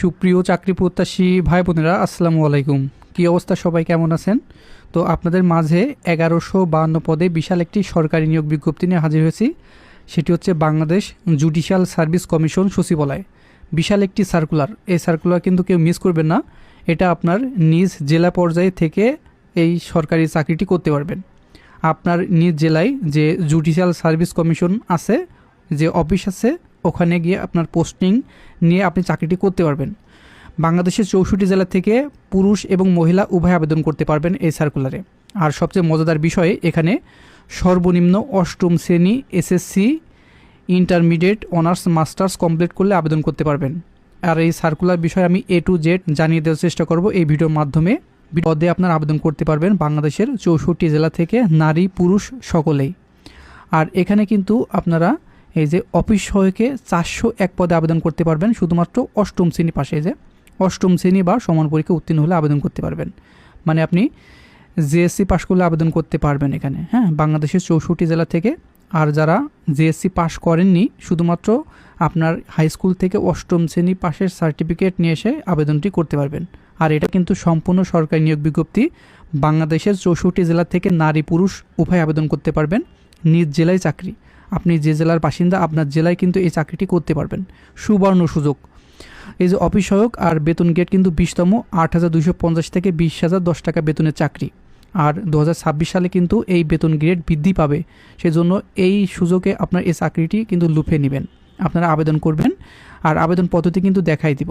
সুপ্রিয় চাকরি প্রত্যাশী ভাই বোনেরা আসসালামু আলাইকুম। কী অবস্থা? সবাই কেমন আছেন? তো আপনাদের মাঝে এগারোশো বাহান্ন পদে বিশাল একটি সরকারি নিয়োগ বিজ্ঞপ্তি নিয়ে হাজির হয়েছি। সেটি হচ্ছে বাংলাদেশ জুডিশিয়াল সার্ভিস কমিশন সচিবালয়। বিশাল একটি সার্কুলার। এই সার্কুলার কিন্তু কেউ মিস করবেন না। এটা আপনার নিজ জেলা পর্যায়ে থেকে এই সরকারি চাকরিটি করতে পারবেন। আপনার নিজ জেলায় যে জুডিশিয়াল সার্ভিস কমিশন আছে যে অফিস আছে, ওখানে গিয়ে আপনার পোস্টিং নিয়ে আপনি চাকরিটি করতে পারবেন। বাংলাদেশের চৌষট্টি জেলা থেকে পুরুষ এবং মহিলা উভয় আবেদন করতে পারবেন এই সার্কুলারে আর সবচেয়ে মজাদার বিষয়, এখানে সর্বনিম্ন অষ্টম শ্রেণি SSC intermediate honours masters complete করলে আবেদন করতে পারবেন। আর এই সার্কুলার বিষয়ে আমি এ টু জেড জানিয়ে দেওয়ার চেষ্টা করব এই ভিডিওর মাধ্যমে। পদে আপনার আবেদন করতে পারবেন বাংলাদেশের চৌষট্টি জেলা থেকে নারী, পুরুষ সকলেই। আর এখানে কিন্তু আপনারা এই যে অফিস সহায়কে চারশো এক পদে আবেদন করতে পারবেন, শুধুমাত্র অষ্টম শ্রেণি পাশে যে অষ্টম শ্রেণি বা সমান পরীক্ষা উত্তীর্ণ হলে আবেদন করতে পারবেন। মানে আপনি জিএসসি পাশ করলে আবেদন করতে পারবেন এখানে হ্যাঁ? বাংলাদেশের চৌষট্টি জেলা থেকে আর যারা জিএসসি পাশ করেননি, শুধুমাত্র আপনার হাই স্কুল থেকে অষ্টম শ্রেণি পাশের সার্টিফিকেট নিয়ে এসে আবেদনটি করতে পারবেন। আর এটা কিন্তু সম্পূর্ণ সরকারি নিয়োগ বিজ্ঞপ্তি। বাংলাদেশের চৌষট্টি জেলা থেকে নারী পুরুষ উভয় আবেদন করতে পারবেন। নিজ জেলায় চাকরি। আপনি যে জেলার বাসিন্দা, আপনার জেলায় কিন্তু এই চাকরিটি করতে পারবেন। সুবর্ণ সুযোগ। এই যে অফিস সহায়ক আর বেতন গেট কিন্তু বিশতম, আট হাজার দুশো পঞ্চাশ থেকে বিশ হাজার দশ টাকা বেতনের চাকরি। আর দু হাজার ছাব্বিশ সালে কিন্তু এই বেতন গ্রেড বৃদ্ধি পাবে। সেজন্য এই সুযোগে আপনার এই চাকরিটি কিন্তু লুফে নেবেন। আপনারা আবেদন করবেন আর আবেদন পদ্ধতি কিন্তু দেখাই দিব।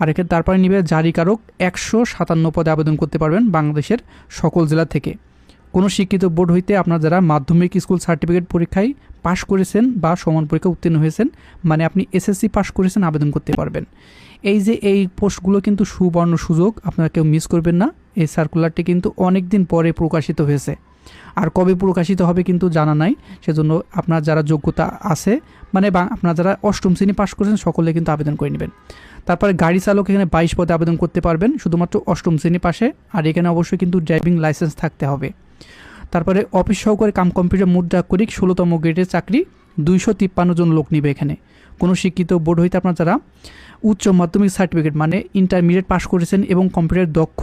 আর এখানে তারপরে নিবে জারিকারক একশো সাতান্ন পদে আবেদন করতে পারবেন বাংলাদেশের সকল জেলা থেকে। কোনো শিক্ষিত বোর্ড হইতে আপনার যারা মাধ্যমিক স্কুল সার্টিফিকেট পরীক্ষায় পাশ করেছেন বা সমান পরীক্ষা উত্তীর্ণ হয়েছেন মানে আপনি এসএসসি পাশ করেছেন, আবেদন করতে পারবেন। এই যে এই পোস্টগুলো কিন্তু সুবর্ণ সুযোগ, আপনারা কেউ মিস করবেন না। এই সার্কুলারটি কিন্তু অনেক দিন পরে প্রকাশিত হয়েছে। আর কবে প্রকাশিত হবে কিন্তু জানা নাই। সেজন্য আপনার যারা যোগ্যতা আছে মানে বা আপনারা যারা অষ্টম শ্রেণি পাশ করেছেন, সকলে কিন্তু আবেদন করে নেবেন। তারপরে গাড়ি চালক এখানে বাইশ পদে আবেদন করতে পারবেন, শুধুমাত্র অষ্টম শ্রেণি পাশে। আর এখানে অবশ্যই কিন্তু ড্রাইভিং লাইসেন্স থাকতে হবে। তারপরে অফিস সহকারী কাম কম্পিউটার মুদ্রাক্ষরিক ষোলোতম গ্রেডের চাকরি, দুইশো তিপ্পান্ন জন লোক নিবে এখানে। কোনো শিক্ষিত বোর্ড হইতে আপনার যারা উচ্চ মাধ্যমিক সার্টিফিকেট মানে ইন্টারমিডিয়েট পাশ করেছেন এবং কম্পিউটার দক্ষ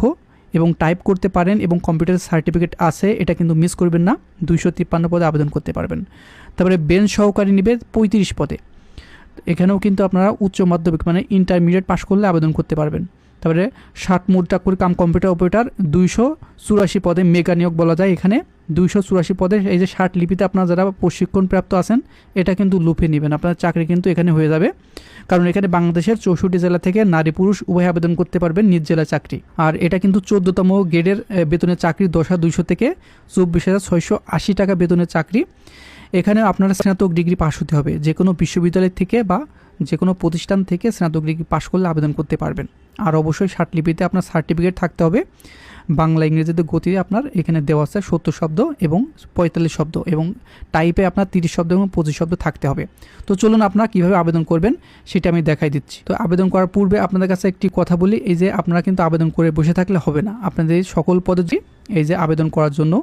এবং টাইপ করতে পারেন এবং কম্পিউটার সার্টিফিকেট আছে, এটা কিন্তু মিস করবেন না, দুইশো তিপ্পান্ন পদে আবেদন করতে পারবেন। তারপরে বেঞ্চ সহকারী নিবে পঁয়ত্রিশ পদে। এখানেও কিন্তু আপনারা উচ্চ মাধ্যমিক মানে ইন্টারমিডিয়েট পাশ করলে আবেদন করতে পারবেন। তারপরে ষাট মুদ্রা করে কাম কম্পিউটার অপারেটার, দুইশো চুরাশি পদে মেগা নিয়োগ বলা যায় এখানে। দুইশো চুরাশি পদে এই যে ষাট লিপিতে আপনারা যারা প্রশিক্ষণপ্রাপ্ত আছেন, এটা কিন্তু লুফে নেবেন। আপনার চাকরি কিন্তু এখানে হয়ে যাবে। কারণ এখানে বাংলাদেশের চৌষট্টি জেলা থেকে নারী পুরুষ উভয় আবেদন করতে পারবেন নিজ জেলা চাকরি। আর এটা কিন্তু চোদ্দতম গ্রেডের বেতনের চাকরি দশ হাজার দুইশো থেকে চব্বিশ হাজার ছয়শো আশি টাকা বেতনের চাকরি। এখানে আপনারা স্নাতক ডিগ্রি পাশ হতে হবে। যে কোনো বিশ্ববিদ্যালয় থেকে বা যে কোনো প্রতিষ্ঠান থেকে স্নাতক ডিগ্রি পাশ করলে আবেদন করতে পারবেন। আর অবশ্যই লিপিতে আপনার সার্টিফিকেট থাকতে হবে। বাংলা, ইংরেজিতে গতি আপনার এখানে দেওয়া আছে সত্তর শব্দ এবং পঁয়তাল্লিশ শব্দ এবং টাইপে আপনার তিরিশ শব্দ এবং পঁচিশ শব্দ থাকতে হবে। তো চলুন আপনারা কীভাবে আবেদন করবেন সেটা আমি দেখাই দিচ্ছি। তো আবেদন করার পূর্বে আপনাদের কাছে একটি কথা বলি, এই যে আপনারা কিন্তু আবেদন করে বসে থাকলে হবে না। আপনাদের সকল পদ্ধতি, এই যে আবেদন করার জন্য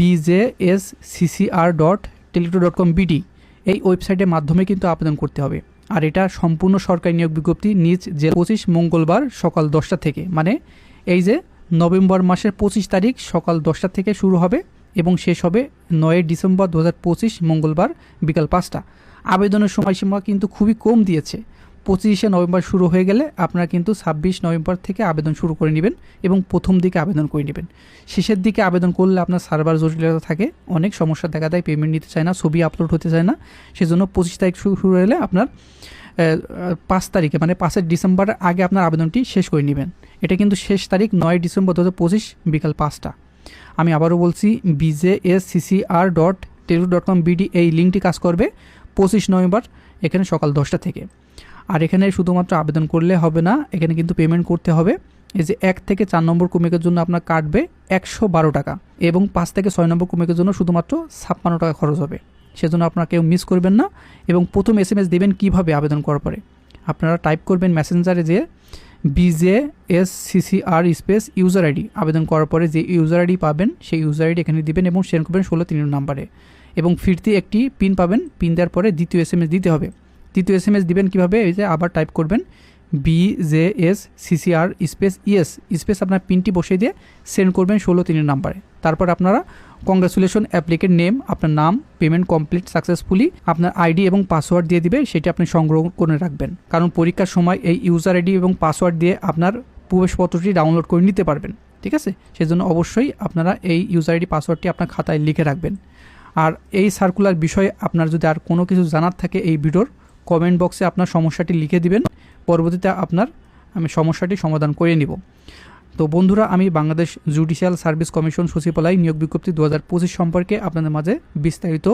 BJ S CCR dot Teletalk dot com BD এই ওয়েবসাইটের মাধ্যমে কিন্তু আবেদন করতে হবে। আর এটা সম্পূর্ণ সরকারি নিয়োগ বিজ্ঞপ্তি নিজ যে পঁচিশ মঙ্গলবার সকাল দশটা থেকে। মানে এই যে নভেম্বর মাসের পঁচিশ তারিখ সকাল দশটা থেকে শুরু হবে এবং শেষ হবে নয় ডিসেম্বর দু হাজার পঁচিশ মঙ্গলবার বিকাল পাঁচটা। আবেদনের সময়সীমা কিন্তু খুবই কম দিয়েছে। পঁচিশে নভেম্বর শুরু হয়ে গেলে আপনারা কিন্তু ছাব্বিশ নভেম্বর থেকে আবেদন শুরু করে নেবেন এবং প্রথম দিকে আবেদন করে নেবেন। শেষের দিকে আবেদন করলে আপনার সার্ভার জটিলতা থাকে, অনেক সমস্যা দেখা দেয় পেমেন্ট নিতে চায় না, ছবি আপলোড হতে চায় না। সেজন্য পঁচিশ তারিখ শুরু হলে আপনার পাঁচ তারিখে মানে পাঁচের ডিসেম্বরের আগে আপনার আবেদনটি শেষ করে নেবেন। এটা কিন্তু শেষ তারিখ নয় ডিসেম্বর দু বিকাল পাঁচটা। আমি আবারও বলছি BJ S CCR dot teletalk dot com BD এই লিঙ্কটি কাজ করবে পঁচিশ নভেম্বর এখানে সকাল দশটা থেকে। আর এখানে শুধুমাত্র আবেদন করলে হবে না, এখানে কিন্তু পেমেন্ট করতে হবে। এই যে এক থেকে চার নম্বর কুমিকের জন্য আপনার কাটবে একশো বারো টাকা এবং পাঁচ থেকে ছয় নম্বর কুমিকের জন্য শুধুমাত্র ছাপ্পান্ন টাকা খরচ হবে। সেজন্য আপনারা কেউ মিস করবেন না এবং প্রথম এস এম এস দেবেন কীভাবে আবেদন করার পরে। আপনারা টাইপ করবেন মেসেঞ্জারে যে BJ S CCR space user ID আবেদন করার পরে যে ইউজার আইডি পাবেন, সেই ইউজার আইডি এখানে দিবেন এবং সেন্ড করবেন ষোলো তিন নম্বরে এবং ফিরতি একটি পিন পাবেন পিন দেওয়ার পরে দ্বিতীয় এস এম এস দিতে হবে। দ্বিতীয় এস এম এস দিবেন কীভাবে? এই যে আবার টাইপ করবেন B J S CCR space ES space আপনার পিনটি বসিয়ে দিয়ে সেন্ড করবেন ষোলো তিনের নাম্বারে তারপর আপনারা কংগ্রেচুলেশন অ্যাপ্লিকের নেম আপনার নাম পেমেন্ট কমপ্লিট সাকসেসফুলি আপনার আইডি এবং পাসওয়ার্ড দিয়ে দিবে, সেটি আপনি সংগ্রহ করে রাখবেন। কারণ পরীক্ষার সময় এই ইউজার আইডি এবং পাসওয়ার্ড দিয়ে আপনার প্রবেশপত্রটি ডাউনলোড করে নিতে পারবেন, ঠিক আছে? সেজন্য অবশ্যই আপনারা এই ইউজার আইডি পাসওয়ার্ডটি আপনার খাতায় লিখে রাখবেন। আর এই সার্কুলার বিষয়ে আপনার যদি আর কোনো কিছু জানার থাকে এই ভিডিওর কমেন্ট বক্সে আপনার সমস্যাটি লিখে দিবেন, পরবর্তীতে আপনার আমি সমস্যাটি সমাধান করে নিব। তো বন্ধুরা, আমি বাংলাদেশ জুডিশিয়াল সার্ভিস কমিশন সচিবালয় নিয়োগ বিজ্ঞপ্তি দু হাজার পঁচিশ সম্পর্কে আপনাদের মাঝে বিস্তারিত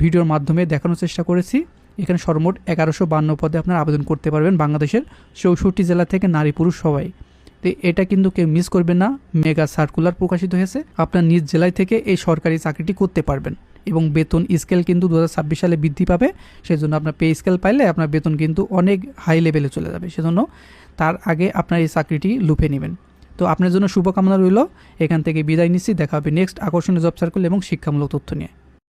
ভিডিওর মাধ্যমে দেখানোর চেষ্টা করেছি। এখানে সর্বমোট এগারোশো বান্ন পদে আপনারা আবেদন করতে পারবেন বাংলাদেশের চৌষট্টি জেলা থেকে নারী পুরুষ সবাই। তো এটা কিন্তু কেউ মিস করবেন না, মেগা সার্কুলার প্রকাশিত হয়েছে। আপনার নিজ জেলায় থেকে এই সরকারি চাকরিটি করতে পারবেন। এবং বেতন স্কেল কিন্তু দু হাজার ছাব্বিশ সালে বৃদ্ধি পাবে। সেজন্য আপনার পে স্কেল পাইলে আপনার বেতন কিন্তু অনেক হাই লেভেলে চলে যাবে। সেজন্য তার আগে আপনার এই চাকরিটি লুপে নেবেন। তো আপনার জন্য শুভকামনা রইল। এখান থেকে বিদায় নিচ্ছি। দেখা হবে নেক্সট আকর্ষণীয় জব সার্কেল এবং শিক্ষামূলক তথ্য নিয়ে।